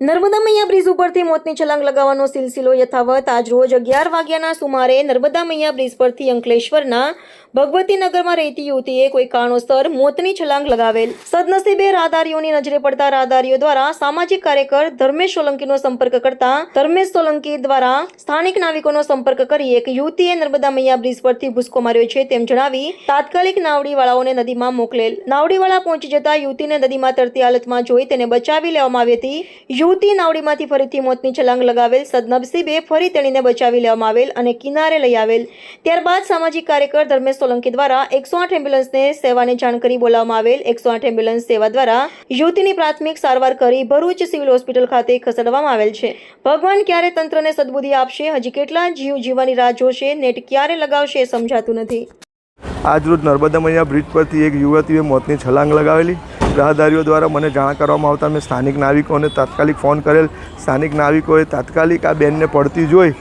નર્મદા મૈયા bridge ઉપરથી મોતની છલાંગ લગાવવાનો સિલસિલો યથાવત. આજ રોજ અગિયાર વાગ્યાના સુમારે નર્મદા મૈયા બ્રિજ પરથી અંકલેશ્વરના ભગવતી નગરમાં રહેતી યુવતીએ કોઈ કારણોસર મોતની છલાંગ લગાવેલ. સદનસીબે રાહદારીઓની નજરે પડતા રાહદારીઓ દ્વારા સામાજિક કાર્યકર ધર્મેશ સોલંકીનો સંપર્ક કરતા ધર્મેશ સોલંકી દ્વારા સ્થાનિક નાવિકોનો સંપર્ક કરી એક યુવતીએ નર્મદા મૈયા બ્રિજ પરથી ભૂસકો માર્યો છે તેમ જણાવી તાત્કાલિક નાવડીવાળાઓને નદીમાં મોકલેલ. નાવડીવાળા પહોંચી જતા યુવતીને નદીમાં તરતી હાલતમાં જોઈ તેને બચાવી લેવામાં આવી હતી. યુવતી નાવડીમાંથી ફરીથી મોતની છલાંગ લગાવેલ સદનબસીબે ફરી તેણીને બચાવી લેવામાં આવેલ અને કિનારે લઈ આવેલ. ત્યારબાદ સામાજિક કાર્યકર ધર્મેશ સોલંકી દ્વારા એકસો આઠ એમ્બ્યુલન્સને સેવાની જાણ કરી બોલાવવામાં આવેલ. એકસો આઠ એમ્બ્યુલન્સ સેવા દ્વારા યુવતીની પ્રાથમિક સારવાર કરી ભરૂચ સિવિલ હોસ્પિટલ ખાતે ખસેડવામાં આવેલ છે. ભગવાન ક્યારે તંત્રને સદબુદ્ધિ આપશે? હજી કેટલા જીવ જીવવાની રાહ જોશે? નેટ ક્યારે લગાવશે સમજાતું નથી. આજરોજ નર્મદા મૈયા બ્રિજ પરથી એક યુવતીએ મોતની છલાંગ લગાવેલી. રાહદારીઓ દ્વારા મને જાણ કરવામાં આવતા મેં સ્થાનિક નાવિકોને તાત્કાલિક ફોન કરેલ. સ્થાનિક નાવિકોએ તાત્કાલિક આ બેનને પડતી જોઈ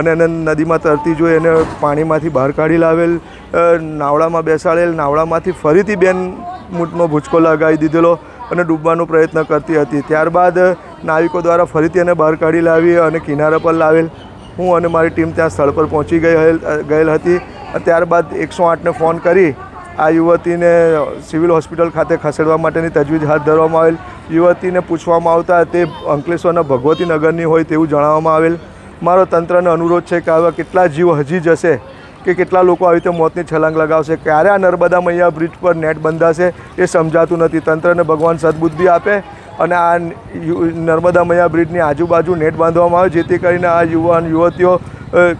અને એને નદીમાં તરતી જોઈ એને પાણીમાંથી બહાર કાઢી લાવેલ નાવડામાં બેસાડેલ, નાવડામાંથી ફરીથી બેન મૂટનો ભૂચકો લગાવી દીધેલો અને ડૂબવાનો પ્રયત્ન કરતી હતી. ત્યારબાદ નાવિકો દ્વારા ફરીથી એને બહાર કાઢી લાવી અને કિનારા પર લાવેલ. હું અને મારી ટીમ ત્યાં સ્થળ પર પહોંચી ગયેલ ગયેલ હતી. ત્યારબાદ એકસો આઠને ફોન કરી આ યુવતીને સિવિલ હોસ્પિટલ ખાતે ખસેડવા માટેની તજવીજ હાથ ધરવામાં આવેલ. યુવતીને પૂછવામાં આવતા તે અંકલેશ્વરના ભગવતી નગરની હોય તેવું જણાવવામાં આવેલ. મારો તંત્રને અનુરોધ છે કે આવા કેટલા જીવ હજી જશે કે કેટલા લોકો આવી રીતે મોતની છલાંગ લગાવશે? ક્યારે આ નર્મદા મૈયા બ્રિજ પર નેટ બંધાશે એ સમજાતું નથી. તંત્રને ભગવાન સદબુદ્ધિ આપે અને આ નર્મદા મૈયા બ્રિજની આજુબાજુ નેટ બાંધવામાં આવે, જેથી કરીને આ યુવાન, યુવતીઓ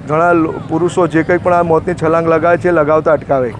ઘણા પુરુષો જે કંઈ પણ આ મોતની છલાંગ લગાવે છે લગાવતા અટકાવે.